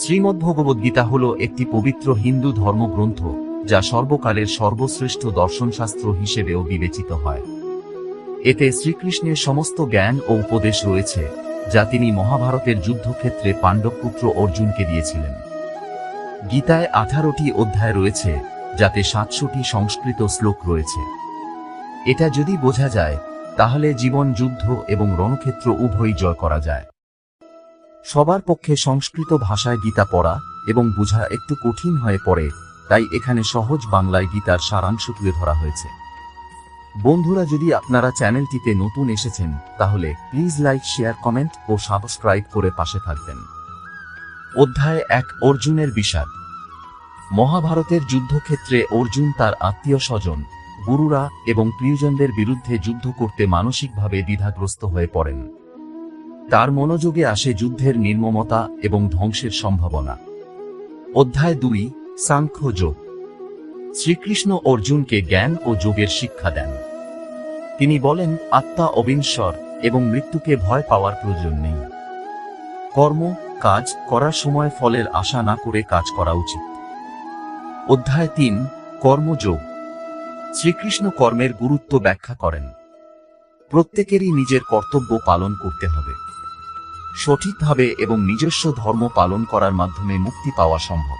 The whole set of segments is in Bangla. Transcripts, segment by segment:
শ্রীমদ্ভগবদ্গীতা হল একটি পবিত্র হিন্দু ধর্মগ্রন্থ, যা সর্বকালের সর্বশ্রেষ্ঠ দর্শনশাস্ত্র হিসেবেও বিবেচিত হয়। এতে শ্রীকৃষ্ণের সমস্ত জ্ঞান ও উপদেশ রয়েছে, যা তিনি মহাভারতের যুদ্ধক্ষেত্রে পাণ্ডবপুত্র অর্জুনকে দিয়েছিলেন। গীতায় আঠারোটি অধ্যায় রয়েছে, যাতে সাতশোটি সংস্কৃত শ্লোক রয়েছে। এটা যদি বোঝা যায়, তাহলে জীবন যুদ্ধ এবং রণক্ষেত্র উভয়ই জয় করা যায়। সবার পক্ষে সংস্কৃত ভাষায় গীতা পড়া এবং বোঝা একটু কঠিন হয়ে পড়ে, তাই এখানে সহজ বাংলায় গীতার সারাংশ তুলে ধরা হয়েছে। বন্ধুরা, যদি আপনারা চ্যানেলটিতে নতুন এসেছেন, তাহলে প্লিজ লাইক, শেয়ার, কমেন্ট ও সাবস্ক্রাইব করে পাশে থাকবেন। অধ্যায় এক, অর্জুনের বিষাদ। মহাভারতের যুদ্ধক্ষেত্রে অর্জুন তার আত্মীয় স্বজন গুরুরা এবং প্রিয়জনদের বিরুদ্ধে যুদ্ধ করতে মানসিকভাবে দ্বিধাগ্রস্ত হয়ে পড়েন। তার মনোযোগে আসে যুদ্ধের নির্মমতা এবং ধ্বংসের সম্ভাবনা। অধ্যায় দুই, সাংখ্য যোগ। শ্রীকৃষ্ণ অর্জুনকে জ্ঞান ও যোগের শিক্ষা দেন। তিনি বলেন, আত্মা অবিনশ্বর এবং মৃত্যুকে ভয় পাওয়ার প্রয়োজন নেই। কর্ম, কাজ করার সময় ফলের আশা না করে কাজ করা উচিত। অধ্যায় তিন কর্মযোগ শ্রীকৃষ্ণ কর্মের গুরুত্ব ব্যাখ্যা করেন। প্রত্যেকেরই নিজের কর্তব্য পালন করতে হবে। সঠিকভাবে এবং নিজস্ব ধর্ম পালন করার মাধ্যমে মুক্তি পাওয়া সম্ভব।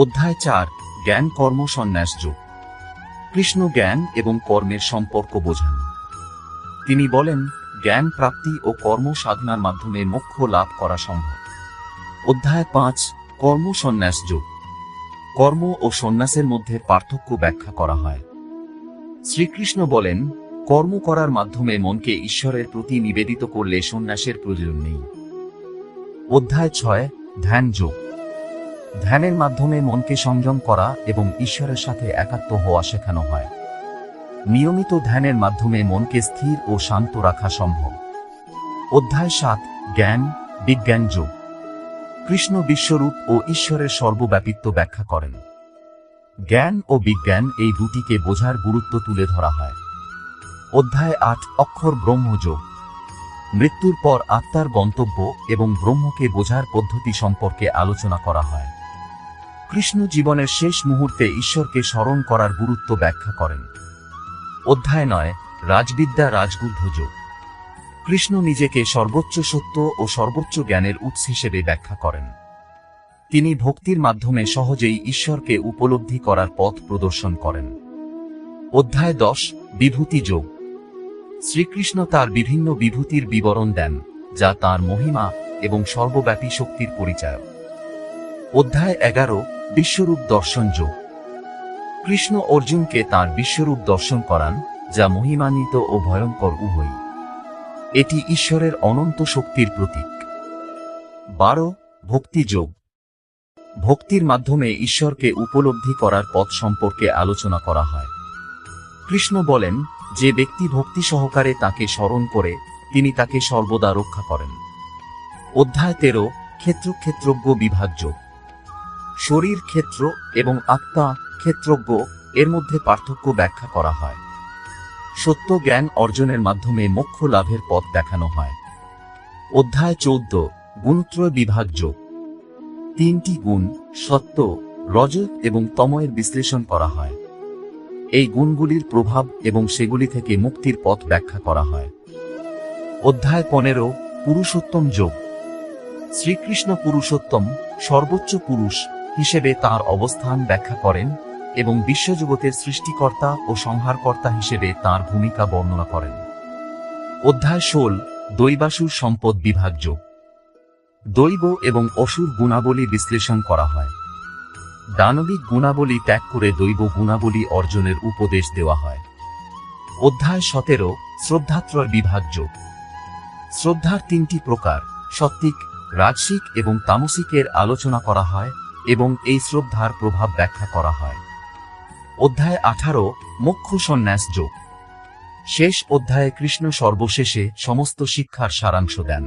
অধ্যায় চার, জ্ঞান কর্ম সন্ন্যাস যোগ। কৃষ্ণ জ্ঞান এবং কর্মের সম্পর্ক বোঝান। তিনি বলেন, জ্ঞান প্রাপ্তি ও কর্ম সাধনার মাধ্যমে মোক্ষ লাভ করা সম্ভব। অধ্যায় পাঁচ, কর্ম সন্ন্যাস যোগ। কর্ম ও সন্ন্যাসের মধ্যে পার্থক্য ব্যাখ্যা করা হয়। শ্রীকৃষ্ণ বলেন কর্ম করার মাধ্যমে মনকে ঈশ্বরের প্রতি নিবেদিত করলে সন্ন্যাসের প্রয়োজন নেই। অধ্যায় ছয়, ধ্যান যোগ। ধ্যানের মাধ্যমে মনকে সংযম করা এবং ঈশ্বরের সাথে একাত্ম হওয়া শেখানো হয়। নিয়মিত ধ্যানের মাধ্যমে মনকে স্থির ও শান্ত রাখা সম্ভব। অধ্যায় সাত, জ্ঞান, বিজ্ঞান যোগ। কৃষ্ণ বিশ্বরূপ ও ঈশ্বরের সর্বব্যাপিত্ব ব্যাখ্যা করেন। জ্ঞান ও বিজ্ঞান এই দুটিকে বোঝার গুরুত্ব তুলে ধরা হয়। অধ্যায় আট, অক্ষর ব্রহ্মযোগ মৃত্যুর পর আত্মার গন্তব্য এবং ব্রহ্মকে বোঝার পদ্ধতি সম্পর্কে আলোচনা করা হয়। কৃষ্ণ জীবনের শেষ মুহূর্তে ঈশ্বরকে স্মরণ করার গুরুত্ব ব্যাখ্যা করেন। অধ্যায় নয়, রাজবিদ্যা রাজগুদ্ধ যোগ কৃষ্ণ নিজেকে সর্বোচ্চ সত্য ও সর্বোচ্চ জ্ঞানের উৎস হিসেবে ব্যাখ্যা করেন। তিনি ভক্তির মাধ্যমে সহজেই ঈশ্বরকে উপলব্ধি করার পথ প্রদর্শন করেন। অধ্যায় দশ, বিভূতি যোগ। শ্রীকৃষ্ণ তার বিভিন্ন বিভূতির বিবরণ দেন, যা তার মহিমা এবং সর্বব্যাপী শক্তির পরিচয় অধ্যায় এগারো, বিশ্বরূপ দর্শন যোগ। কৃষ্ণ অর্জুনকে তার বিশ্বরূপ দর্শন করান, যা মহিমান্বিত ও ভয়ঙ্কর উভয়ই। এটি ঈশ্বরের অনন্ত শক্তির প্রতীক। বারো, ভক্তি যোগ। ভক্তির মাধ্যমে ঈশ্বরকে উপলব্ধি করার পথ সম্পর্কে আলোচনা করা হয়। কৃষ্ণ বলেন যে ব্যক্তি ভক্তি সহকারে তাকে স্মরণ করে, তিনি তাকে সর্বদা রক্ষা করেন। অধ্যায় তেরো, ক্ষেত্র ক্ষেত্রজ্ঞ যোগ শরীর ক্ষেত্র এবং আত্মা ক্ষেত্রজ্ঞ এর মধ্যে পার্থক্য ব্যাখ্যা করা হয়। সত্য জ্ঞান অর্জনের মাধ্যমে মোক্ষ লাভের পথ দেখানো হয়। অধ্যায় চৌদ্দ, গুণত্রয় বিভাগ যোগ তিনটি গুণ সত্য রজ এবং তময়ের বিশ্লেষণ করা হয়। এই গুণগুলির প্রভাব এবং সেগুলি থেকে মুক্তির পথ ব্যাখ্যা করা হয়। অধ্যায় পনেরো, পুরুষোত্তম যোগ। শ্রীকৃষ্ণ পুরুষোত্তম সর্বোচ্চ পুরুষ হিসেবে তার অবস্থান ব্যাখ্যা করেন এবং বিশ্বজগতের সৃষ্টিকর্তা ও সংহারকর্তা হিসেবে তার ভূমিকা বর্ণনা করেন। অধ্যায় ষোল, দৈবাসুর সম্পদ বিভাগ যোগ। দৈব এবং অসুর গুণাবলী বিশ্লেষণ করা হয়। দানবিক গুণাবলী ত্যাগ করে দৈব গুণাবলী অর্জনের উপদেশ দেওয়া হয়। অধ্যায় সতেরো, শ্রদ্ধাত্রয় বিভাগ যোগ। শ্রদ্ধার তিনটি প্রকার, সত্ত্বিক, রাজসিক এবং তামসিকের আলোচনা করা হয় এবং এই শ্রদ্ধার প্রভাব ব্যাখ্যা করা হয়। অধ্যায় আঠারো, মোক্ষ সন্ন্যাস যোগ। শেষ অধ্যায়ে কৃষ্ণ সর্বশেষে সমস্ত শিক্ষার সারাংশ দেন।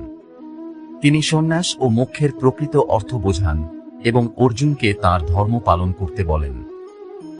তিনি সন্ন্যাস ও মোক্ষের প্রকৃত অর্থ বোঝান। এবং অর্জুনকে তার ধর্ম পালন করতে বলেন।